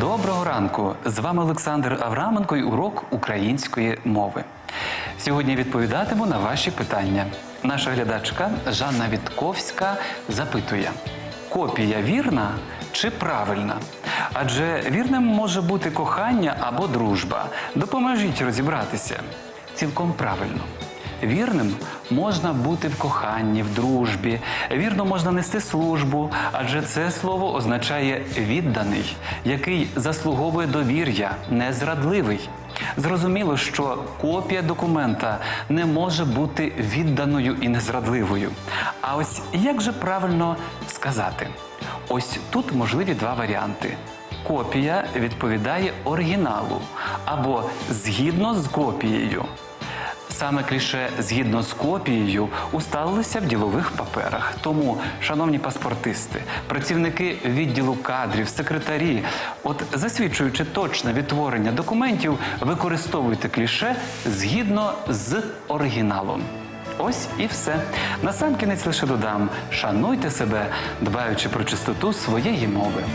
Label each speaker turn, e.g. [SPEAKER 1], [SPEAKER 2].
[SPEAKER 1] Доброго ранку! З вами Олександр Авраменко і урок української мови. Сьогодні відповідатиму на ваші питання. Наша глядачка Жанна Вітковська запитує: копія вірна чи правильна? Адже вірним може бути кохання або дружба. Допоможіть розібратися. Цілком правильно. Вірним можна бути в коханні, в дружбі. Вірно можна нести службу, адже це слово означає відданий, який заслуговує довір'я, незрадливий. Зрозуміло, що копія документа не може бути відданою і незрадливою. А ось як же правильно сказати? Ось тут можливі два варіанти. Копія відповідає оригіналу або згідно з копією. Саме кліше згідно з копією усталилися в ділових паперах. Тому, шановні паспортисти, працівники відділу кадрів, секретарі, от засвідчуючи точне відтворення документів, використовуйте кліше згідно з оригіналом. Ось і все. Насамкінець лише додам: шануйте себе, дбаючи про чистоту своєї мови.